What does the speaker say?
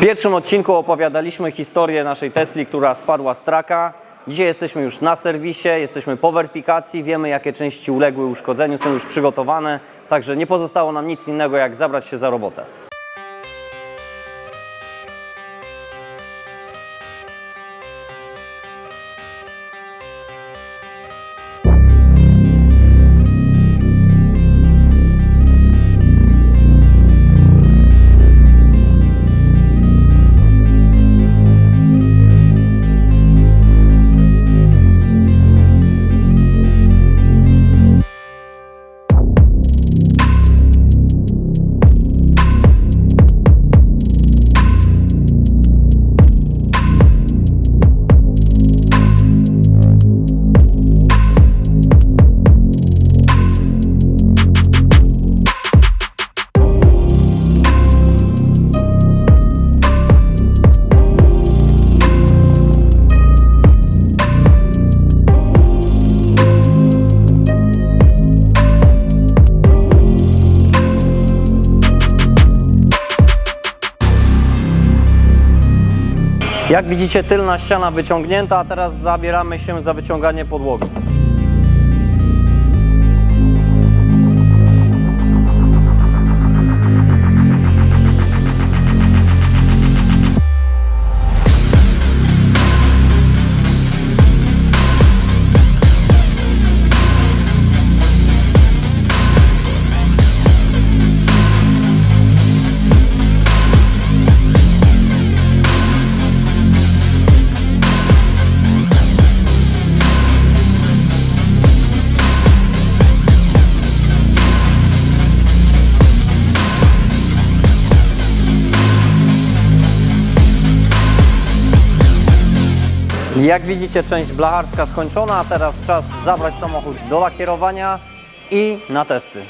W pierwszym odcinku opowiadaliśmy historię naszej Tesli, która spadła z traka. Dzisiaj jesteśmy już na serwisie, jesteśmy po weryfikacji, wiemy jakie części uległy uszkodzeniu, są już przygotowane, także nie pozostało nam nic innego jak zabrać się za robotę. Jak widzicie tylna ściana wyciągnięta, a teraz zabieramy się za wyciąganie podłogi. Jak widzicie, część blacharska skończona, a teraz czas zabrać samochód do lakierowania i na testy.